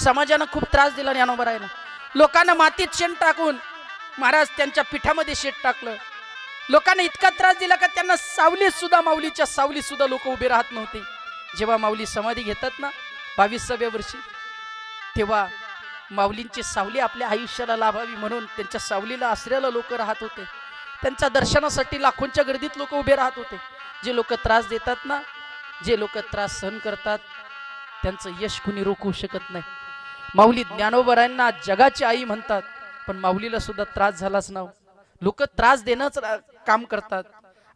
समाजानं खूप त्रास दिला ज्ञानोबरायला लोकांना मातीत शेण टाकून महाराज त्यांच्या पिठामध्ये शेत टाकलं. लोकांना इतका त्रास दिला का त्यांना सावलीत सुद्धा माऊलीच्या सावलीत सुद्धा लोक उभे राहत नव्हते. जेव्हा माऊली समाधी घेतात ना बावीसाव्या वर्षी तेव्हा माऊलींची सावली आपल्या आयुष्याला लाभावी म्हणून त्यांच्या सावलीला आश्रयाला लोक राहत होते. त्यांच्या दर्शनासाठी लाखोंच्या गर्दीत लोक उभे राहत होते. जे लोक त्रास देतात ना जे लोक त्रास सहन करतात त्यांचं यश कुणी रोखू शकत नाही. माऊली ज्ञानोबरायांना जगाची आई म्हणतात पण माऊलीला सुद्धा त्रास झालाच ना हो. लोक त्रास देणंच काम करतात.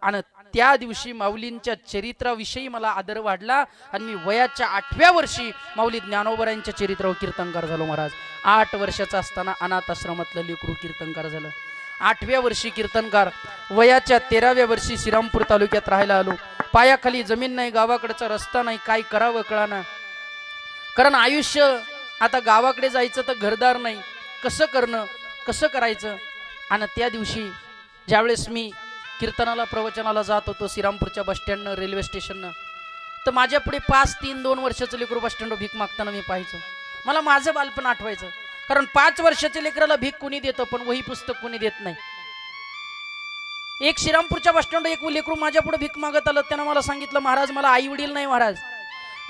आणि त्या दिवशी माऊलींच्या चरित्राविषयी मला आदर वाढला आणि मी वयाच्या आठव्या वर्षी माऊली ज्ञानोबरायांच्या चरित्रावर कीर्तनकार झालो महाराज. आठ वर्षाचा असताना अनाथ आश्रमातलं लेकरू कीर्तनकार झालं. आठव्या वर्षी कीर्तनकार वयाच्या तेराव्या वर्षी श्रीरामपूर तालुक्यात राहायला आलो. पायाखाली जमीन नाही गावाकडचा रस्ता नाही काय करावं कळाना. कारण आयुष्य आता गावाकडे जायचं तर घरदार नाही. कसं करणं? कसं करायचं? आणि त्या दिवशी ज्यावेळेस मी कीर्तनाला प्रवचनाला जात होतो श्रीरामपूरच्या बसस्टँडनं रेल्वे स्टेशननं तर माझ्यापुढे पाच तीन दोन वर्षाचं लेकरू बसस्टँडवर भीक मागताना मी पाहायचो. मला माझं बालपण आठवायचं. कारण पाच वर्षाच्या लेकराला भीक कुणी देतं? पण वही पुस्तक कुणी देत नाही. एक श्रीरामपूरच्या बसस्टँड एक लेकरू माझ्या पुढे भीक मागत आलं. त्यानं मला सांगितलं महाराज मला आई वडील नाही महाराज.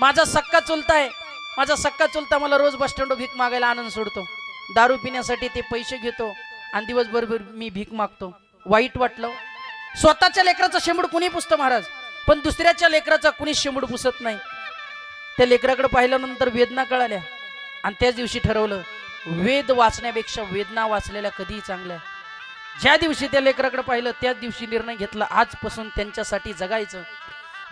माझा सक्का चुलता आहे माझा सक्का चुलता मला रोज बस स्टँड भीक मागायला आनंद सोडतो. दारू पिण्यासाठी ते पैसे घेतो आणि दिवसभर मी भीक मागतो. वाईट वाटलं. स्वतःच्या लेकराचा शेंबूड कुणी पुसतं महाराज. पण दुसऱ्याच्या लेकराचा कुणीच शेंबूड पुसत नाही. त्या लेकराकडे पाहिल्यानंतर वेदना कळाल्या. आणि त्याच दिवशी ठरवलं वेद वाचण्यापेक्षा वेदना वाचलेल्या कधीही चांगल्या. ज्या दिवशी त्या लेकराकडे पाहिलं त्याच दिवशी निर्णय घेतला. आजपासून त्यांच्यासाठी जगायचं.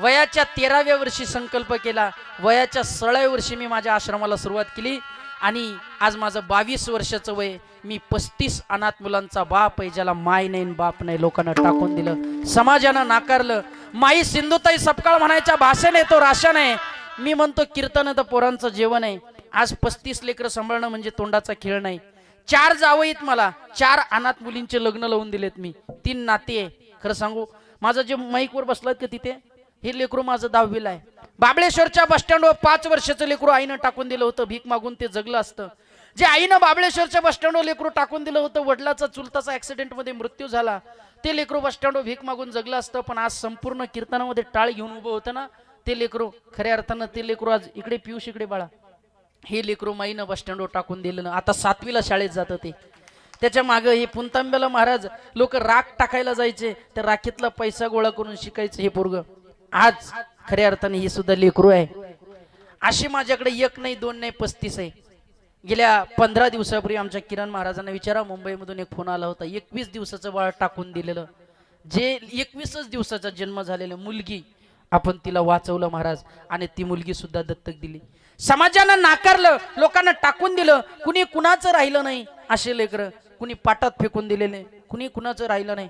वयाच्या तेराव्या वर्षी संकल्प केला. वयाच्या सोळाव्या वर्षी मी माझ्या आश्रमाला सुरुवात केली. आणि आज माझं बावीस वर्षाचं वय मी पस्तीस अनाथ मुलांचा बाप आहे ज्याला माय नाही बाप नाही लोकांना टाकून दिलं. समाजानं नाकारलं. माई सिंधुताई सपकाळ म्हणायच्या भाषण आहे तो राशन आहे मी म्हणतो कीर्तन तर पोरांचं जेवण आहे. आज पस्तीस लेकरं सांभाळणं म्हणजे तोंडाचा खेळ नाही. चार जावईत मला. चार अनाथ मुलींचे लग्न लावून दिलेत मी. तीन नाते आहे. खरं सांगू माझं जे माईकवर बसलं का तिथे? हे लेकरू माझं दहावीला आहे. बाबळेश्वरच्या बस स्टँडवर पाच वर्षाचं लेकरू आईनं टाकून दिलं होतं भीक मागून ते जगलं असतं. जे आईनं बाबळेश्वरच्या बस स्टँडवर लेकरू टाकून दिलं होतं वडिलाचा चुलताचा ऍक्सिडेंटमध्ये मृत्यू झाला. ते लेकरू बस स्टँडवर भीक मागून जगलं असतं पण आज संपूर्ण कीर्तनामध्ये टाळ घेऊन उभं होतं ना ते लेकरू खऱ्या अर्थानं ते लेकरू आज इकडे पियुष इकडे बाळा. हे लेकरू माईनं बस स्टँडवर टाकून दिलं ना आता सातवीला शाळेत जातं ते. त्याच्या मागं हे पुंतांब्याला महाराज लोक राख टाकायला जायचे त्या राखीतला पैसा गोळा करून शिकायचं हे पोरगं. आज खऱ्या अर्थाने हे सुद्धा लेकरू आहे. अशी माझ्याकडे एक नाही दोन नाही पस्तीस आहे. गेल्या पंधरा दिवसापूर्वी आमच्या किरण महाराजांना विचारा मुंबईमधून एक फोन आला होता. एकवीस दिवसाचं बाळ टाकून दिलेलं. जे एकवीसच दिवसाचा जन्म झालेलं मुलगी आपण तिला वाचवलं महाराज आणि ती मुलगी सुद्धा दत्तक दिली. समाजानं नाकारलं लोकांना टाकून दिलं. कुणी कुणाचं राहिलं नाही असे लेकरं. कुणी पाटात फेकून दिलेले कुणी कुणाचं राहिलं नाही.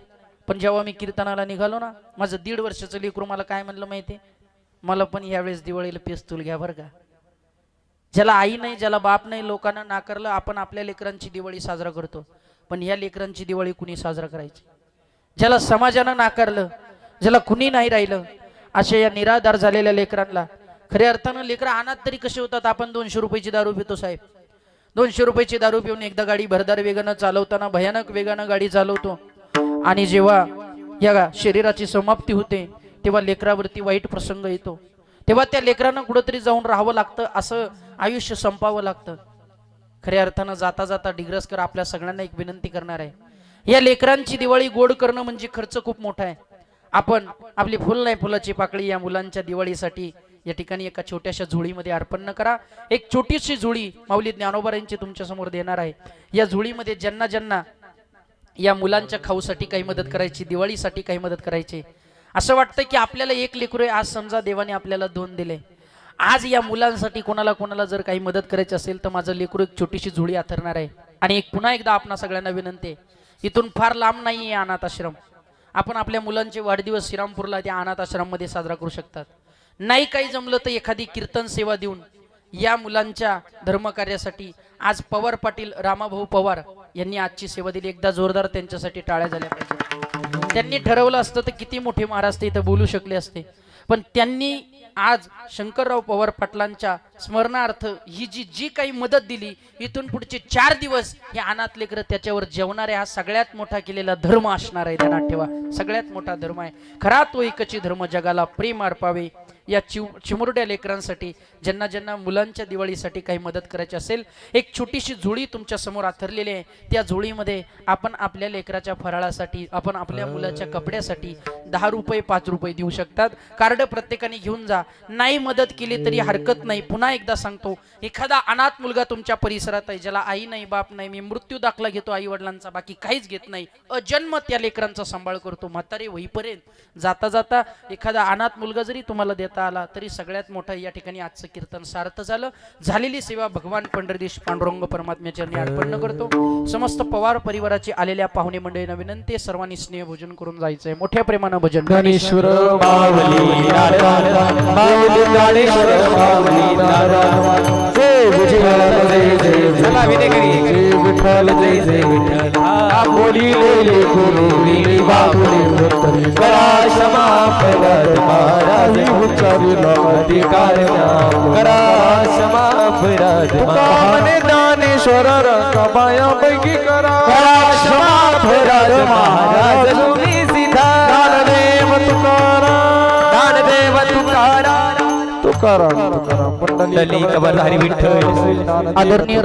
पण जेव्हा मी कीर्तनाला निघालो ना माझं दीड वर्षाचं लेकरू मला काय म्हणलं माहिती मला पण यावेळेस दिवाळीला पेस्तूल घ्या बरं का. ज्याला आई नाही ज्याला बाप नाही लोकांना नाकारलं आपण आपल्या लेकरांची दिवाळी साजरा करतो. पण या लेकरांची दिवाळी कुणी साजरा करायची? ज्याला समाजानं नाकारलं ज्याला कुणी नाही राहिलं अशा या निराधार झालेल्या लेकरांना खऱ्या अर्थानं लेकरं अनाथ तरी कसे होतात? आपण दोनशे रुपयाची दारू पितो साहेब. दोनशे रुपयाची दारू पिऊन एकदा गाडी भरदार वेगानं चालवताना भयानक वेगानं गाडी चालवतो. आणि जेव्हा या शरीराची समाप्ती होते तेव्हा लेकरावरती वाईट प्रसंग येतो. तेव्हा त्या लेकरांना कुठंतरी जाऊन राहावं लागतं असं आयुष्य संपावं लागतं. खऱ्या अर्थानं जाता जाता डिग्रसकर आपल्या सगळ्यांना एक विनंती करणार आहे. या लेकरांची दिवाळी गोड करणं म्हणजे खर्च खूप मोठा आहे. आपण आपली फुल नाही फुलाची पाकळी या मुलांच्या दिवाळीसाठी या ठिकाणी एका छोट्याशा झोळीमध्ये अर्पण न करा. एक छोटीशी झोळी माऊली ज्ञानोबा यांची तुमच्यासमोर देणार आहे. या झोळीमध्ये ज्यांना ज्यांना या मुलांच्या खाऊसाठी काही मदत करायची दिवाळीसाठी काही मदत करायची. असं वाटतं की आपल्याला एक लेकरू आहे आज समजा देवाने आपल्याला दोन दिले. आज या मुलांसाठी कोणाला कोणाला जर काही मदत करायची असेल तर माझं लेकरू एक छोटीशी झुळी आथरणार आहे. आणि एक पुन्हा एकदा आपणा सगळ्यांना विनंती आहे इथून फार लांब नाही आहे अनाथ आश्रम. आपण आपल्या मुलांचे वाढदिवस श्रीरामपूरला त्या अनाथ आश्रममध्ये साजरा करू शकतात. नाही काही जमलं तर एखादी कीर्तन सेवा देऊन या मुलांच्या धर्मकार्यासाठी आज पवार पाटील रामाभाऊ पवार यांनी आजची सेवा दिली एकदा जोरदार त्यांच्यासाठी टाळ्या झाल्या पाहिजे. त्यांनी ठरवलं असतं तर किती मोठे महाराज ते इथं बोलू शकले असते. पण त्यांनी आज शंकरराव पवार पाटलांच्या स्मरणार्थ ही जी जी काही मदत दिली इथून पुढचे चार दिवस हे अनाथ लेकरं त्याच्यावर जेवणारे हा सगळ्यात मोठा केलेला धर्म असणार आहे. त्यांना ठेवा. सगळ्यात मोठा धर्म आहे. खरा तो एकची धर्म जगाला प्रेम अर्पावे. या चिव चिमुरड्या लेकरांसाठी ज्यांना ज्यांना मुलांच्या दिवाळीसाठी काही मदत करायची असेल एक छोटीशी झोळी तुमच्यासमोर आथरलेली आहे. त्या झोळीमध्ये आपण आपल्या लेकराच्या फराळासाठी आपण आपल्या मुलाच्या कपड्यासाठी दहा रुपये पाच रुपये देऊ शकतात. कार्ड प्रत्येकाने घेऊन जा. नाही मदत केली तरी हरकत नाही. पुन्हा एकदा सांगतो एखादा अनाथ मुलगा तुमच्या परिसरात आहे ज्याला आई नाही बाप नाही मी मृत्यू दाखला घेतो आई वडिलांचा बाकी काहीच घेत नाही. अजन्म त्या लेकरांचा सांभाळ करतो. म्हातारे होईपर्यंत जाता जाता एखादा अनाथ मुलगा जरी तुम्हाला देता आला तरी सगळ्यात मोठं या ठिकाणी आजचं कीर्तन सार्थ झालं. झालेली सेवा भगवान पंढरदेश पांडुरंग परमात्म्याच्या अर्पण करतो. समस्त पवार परिवाराचे आलेल्या पाहुणे मंडळींना विनंती सर्वांनी स्नेह भोजन करून जायचंय. मोठ्या प्रेमाने भजन मावली नारायण माऊली ज्ञानेश्वर माऊली नारायण. जय विठ्ठल जय जय चला विनेकरी जय विठ्ठल जय जय विठ्ठल आपोली लेले गुरुनी बाबुले उत्तरी करा क्षमा परत महाराज उच्चारी अधिकार करा क्षमा परत तुकामने ज्ञानेश्वर रंगाबाया पैकी करा करा क्षमा तुकाराम मंडली कबरधारी विठ्ठल. आदरणीय